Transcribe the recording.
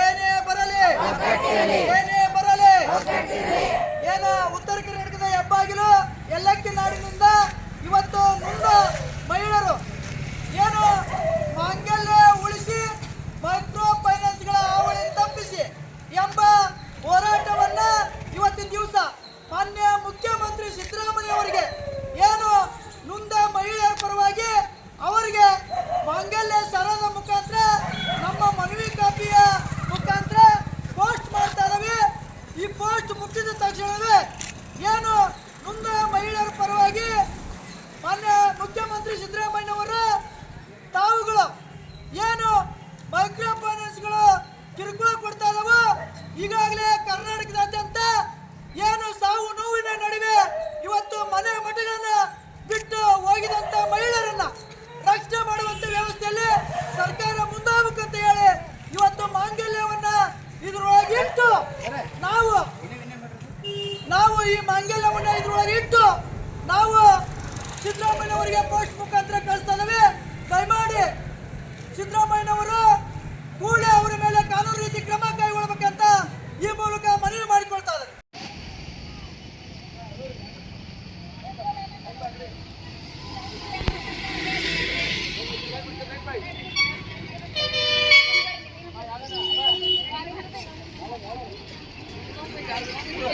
ಏನೇ ಬರಲಿ. ಏನೇ ಬರಲಿ. ಏನ ಉತ್ತರ ಕರ್ನಾಟಕದ ಹೆಬ್ಬಾಗಿಲು ಎಲ್ಲಕ್ಕಿ ನಾಡಿನಿಂದ ಇವತ್ತು ಮುಂದ ಮಹಿಳೆಯರು ಏನು ಮಾಂಗಲ್ಯ ಉಳಿಸಿ ಮೈಕ್ರೋ ಫೈನಾನ್ಸ್ಗಳ ಹಾವಳಿ ತಪ್ಪಿಸಿ ಎಂಬ ಹೋರಾಟವನ್ನ ಇವತ್ತಿನ ದಿವಸ ಮಾನ್ಯ ಮುಖ್ಯಮಂತ್ರಿ ಸಿದ್ದರಾಮಯ್ಯ ಅವರಿಗೆ ಏನು ನೊಂದ ಮಹಿಳೆಯರ ಪರವಾಗಿ ಅವರಿಗೆ ಮಾಂಗಲ್ಯ ಸರದ ಮುಖಾಂತರ ನಮ್ಮ ಮನವಿ ಕಾಪಿಯ ಮುಖಾಂತರ ಪೋಸ್ಟ್ ಮಾಡ್ತಾ ಇದಾವೆ ಈ ಪೋಸ್ಟ್ ಮುಟ್ಟಿದ ತಕ್ಷಣವೇ ಏನು ನೊಂದ ಮಹಿಳೆಯರ ಪರವಾಗಿ ಮಾನ್ಯ ಮುಖ್ಯಮಂತ್ರಿ ಸಿದ್ದರಾಮಯ್ಯನವರು ಈ ಮಾಂಗಲ್ಯವನ್ನ ಇದ್ರೊಳಗೆ ಇಟ್ಟು ನಾವು ಸಿದ್ದರಾಮಯ್ಯನವರಿಗೆ ಪೋಸ್ಟ್ ಮುಖಾಂತರ ಕಳಿಸ್ತಾ ಮಾಡಿ ಸಿದ್ದರಾಮಯ್ಯನವರು ಕೂಡ ಅವರ ಮೇಲೆ ಕಾನೂನು ರೀತಿ ಕ್ರಮ